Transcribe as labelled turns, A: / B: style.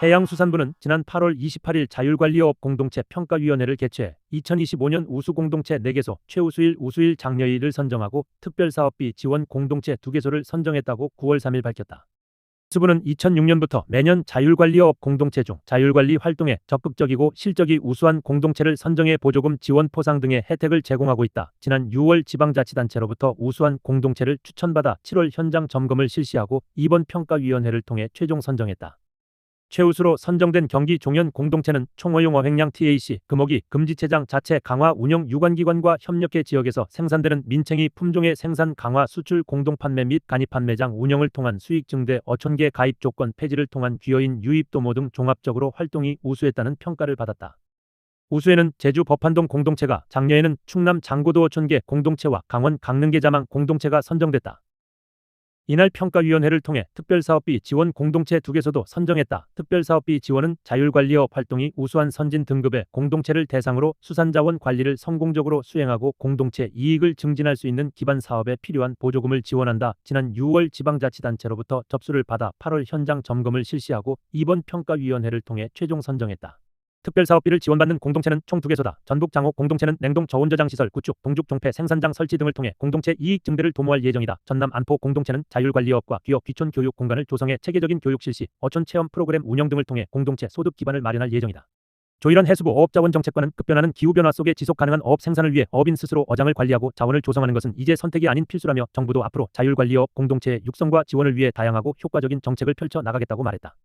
A: 해양수산부는 지난 8월 28일 자율관리어업 공동체 평가위원회를 개최해 2025년 우수 공동체 4개소, 최우수일, 우수일, 장려일을 선정하고 특별사업비 지원 공동체 2개소를 선정했다고 9월 3일 밝혔다. 수부는 2006년부터 매년 자율관리어업 공동체 중 자율관리 활동에 적극적이고 실적이 우수한 공동체를 선정해 보조금 지원 포상 등의 혜택을 제공하고 있다. 지난 6월 지방자치단체로부터 우수한 공동체를 추천받아 7월 현장 점검을 실시하고 이번 평가위원회를 통해 최종 선정했다. 최우수로 선정된 경기 종현 공동체는 총허용 어획량 TAC, 금어기, 금지체장 자체 강화 운영 유관기관과 협력해 지역에서 생산되는 민챙이 품종의 생산 강화 수출 공동 판매 및 간이 판매장 운영을 통한 수익 증대 어촌계 가입 조건 폐지를 통한 귀여인 유입 도모 등 종합적으로 활동이 우수했다는 평가를 받았다. 우수에는 제주 법한동 공동체가 작년에는 충남 장고도 어촌계 공동체와 강원 강릉계 자망 공동체가 선정됐다. 이날 평가위원회를 통해 특별사업비 지원 공동체 두 개소도 선정했다. 특별사업비 지원은 자율관리업 활동이 우수한 선진 등급의 공동체를 대상으로 수산자원 관리를 성공적으로 수행하고 공동체 이익을 증진할 수 있는 기반 사업에 필요한 보조금을 지원한다. 지난 6월 지방자치단체로부터 접수를 받아 8월 현장 점검을 실시하고 이번 평가위원회를 통해 최종 선정했다. 특별사업비를 지원받는 공동체는 총 2개소다. 전북 장호 공동체는 냉동 저온저장 시설 구축, 동죽 종폐 생산장 설치 등을 통해 공동체 이익 증대를 도모할 예정이다. 전남 안포 공동체는 자율관리업과 기업 귀촌 교육 공간을 조성해 체계적인 교육 실시, 어촌 체험 프로그램 운영 등을 통해 공동체 소득 기반을 마련할 예정이다. 조일한 해수부 어업자원 정책관은 급변하는 기후변화 속에 지속 가능한 어업 생산을 위해 어업인 스스로 어장을 관리하고 자원을 조성하는 것은 이제 선택이 아닌 필수라며 정부도 앞으로 자율관리업 공동체의 육성과 지원을 위해 다양하고 효과적인 정책을 펼쳐 나가겠다고 말했다.